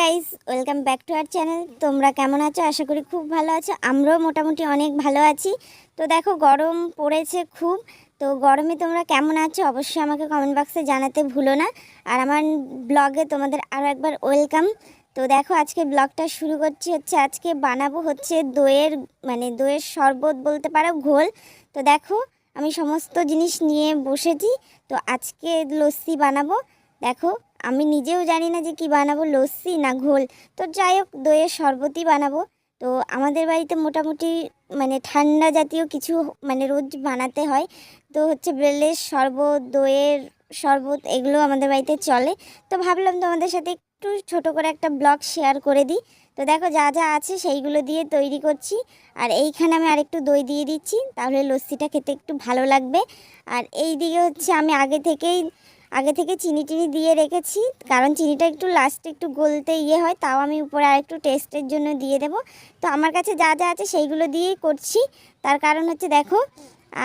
Guys welcome back to our channel তোমরা কেমন আছো? আশা করি খুব ভালো আছো। আমরাও মোটামুটি অনেক ভালো আছি। তো দেখো, গরম পড়েছে খুব। তো গরমে তোমরা কেমন আছো? অবশ্যই আমাকে কমেন্ট বক্সে জানাতে ভুলো না। আর আমার ব্লগে তোমাদের আরও একবার ওয়েলকাম তো দেখো, আজকে ব্লগটা শুরু করছি হচ্ছে, আজকে বানাবো হচ্ছে দইয়ের মানে দইয়ের শরবত বলতে পারো, ঘোল। তো দেখো, আমি সমস্ত জিনিস নিয়ে বসেছি। তো আজকে লস্যি বানাবো। দেখো আমি নিজেও জানি না যে কি বানাবো, লস্যি না ঘোল। তো যাই হোক, দইয়ের শরবতই বানাবো। তো আমাদের বাড়িতে মোটামুটি মানে ঠান্ডা জাতীয় কিছু মানে রোজ বানাতে হয়। তো হচ্ছে বেলের শরবত, দইয়ের শরবত, এগুলো আমাদের বাড়িতে চলে। তো ভাবলাম তোমাদের সাথে একটু ছোট করে একটা ব্লগ শেয়ার করে দিই। তো দেখো যা যা আছে সেইগুলো দিয়ে তৈরি করছি। আর এইখানে আমি আরেকটু দই দিয়ে দিচ্ছি, তাহলে লস্যিটা খেতে একটু ভালো লাগবে। আর এই দিকে হচ্ছে আমি আগে থেকেই আগে থেকে চিনি টিনি দিয়ে রেখেছি, কারণ চিনিটা একটু লাস্টে একটু গলতে ইয়ে হয়, তাও আমি উপরে আর একটু টেস্টের জন্য দিয়ে দেব। তো আমার কাছে যা যা আছে সেইগুলো দিয়েই করছি, তার কারণ হচ্ছে দেখো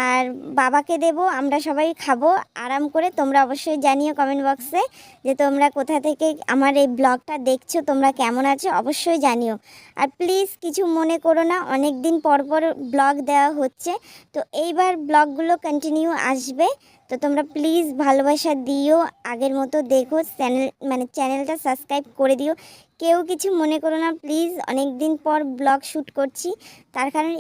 আর বাবাকে দেব, আমরা সবাই খাব। আরাম করে তোমরা অবশ্যই জানিও কমেন্ট বক্সে যে তোমরা কোথা থেকে আমার এই ব্লগটা দেখছ, তোমরা কেমন আছো, অবশ্যই জানিও। আর প্লিজ কিছু মনে করো না অনেক দিন পর পর ব্লগ দেওয়া হচ্ছে। তো এইবার ব্লগগুলো কন্টিনিউ আসবে। তো তোমরা প্লিজ ভালোবাসা দিও, আগের মতো দেখো চ্যানেল মানে চ্যানেলটা সাবস্ক্রাইব করে দিও। কেউ কিছু মনে করো না প্লিজ অনেক দিন পর ব্লগ শ্যুট করছি। তার কারণে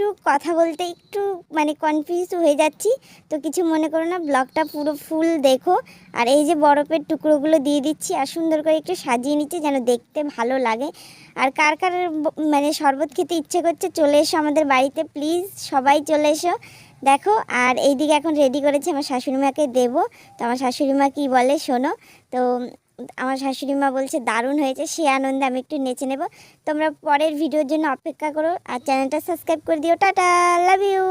একটু কথা বলতে একটু মানে কনফিউজ হয়ে যাচ্ছি। তো কিছু মনে করো না, ব্লগটা পুরো ফুল দেখো। আর এই যে বরফের টুকরোগুলো দিয়ে দিচ্ছি, আর সুন্দর করে একটু সাজিয়ে নিচ্ছি যেন দেখতে ভালো লাগে। আর কার কার মানে শরবত খেতে ইচ্ছে করছে, চলে এসো আমাদের বাড়িতে প্লিজ সবাই চলে এসো। দেখো, আর এইদিকে এখন রেডি করেছি আমার শাশুড়ি মাকে দেবো। তো আমার শাশুড়ি মা কী বলে, শোনো। তো আমার শাশুড়ি মা বলছে, দারুণ হয়েছে সে আনন্দে আমি একটু নেচে নেব। তোমরা পরের ভিডিওর জন্য অপেক্ষা করো, আর চ্যানেলটা সাবস্ক্রাইব করে দিও। টাটা, লাভ ইউ।